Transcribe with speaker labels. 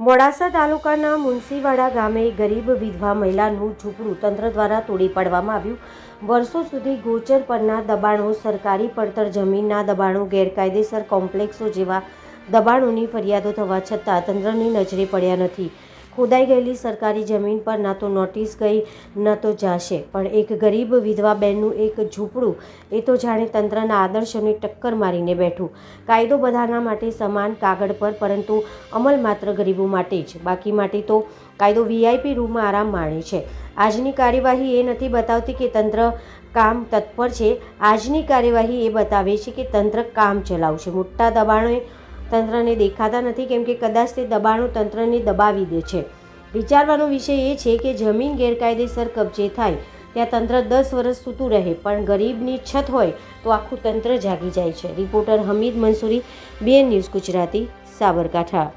Speaker 1: મોડાસા તાલુકાના મુનસીવાડા ગામે ગરીબ વિધવા મહિલાનું ઝૂંપડું તંત્ર દ્વારા તોડી પાડવામાં આવ્યું. વર્ષો સુધી ગોચર પરના દબાણો, સરકારી પડતર જમીનના દબાણો, ગેરકાયદેસર કોમ્પ્લેક્સો જેવા દબાણોની ફરિયાદો થવા છતાં તંત્રની નજરે પડ્યા નથી. ખોદાઈ ગયેલી સરકારી જમીન પર ના તો નોટિસ ગઈ, ન તો જાશે. પણ એક ગરીબ વિધવા બહેનનું એક ઝૂંપડું, એ તો જાણે તંત્રના આદર્શોને ટક્કર મારીને બેઠું. કાયદો બધાના માટે સમાન કાગળ પર, પરંતુ અમલ માત્ર ગરીબો માટે જ. બાકી માટે તો કાયદો વીઆઈપી રૂમમાં આરામ માણે છે. આજની કાર્યવાહી એ નથી બતાવતી કે તંત્ર કામ તત્પર છે. આજની કાર્યવાહી એ બતાવે છે કે તંત્ર કામ ચલાવશે. મોટા દબાણોએ તંત્રને દેખાતા નથી, કેમ કે કદાચ તે દબાણો તંત્રને દબાવી દે છે. વિચારવાનો વિષય એ છે કે જમીન ગેરકાયદેસર કબજે થાય, ત્યાં તંત્ર દસ વર્ષ સૂતું રહે, પણ ગરીબની છત હોય તો આખું તંત્ર જાગી જાય છે. Reporter Hamid Mansuri, BN news Gujarati, Sabarkantha.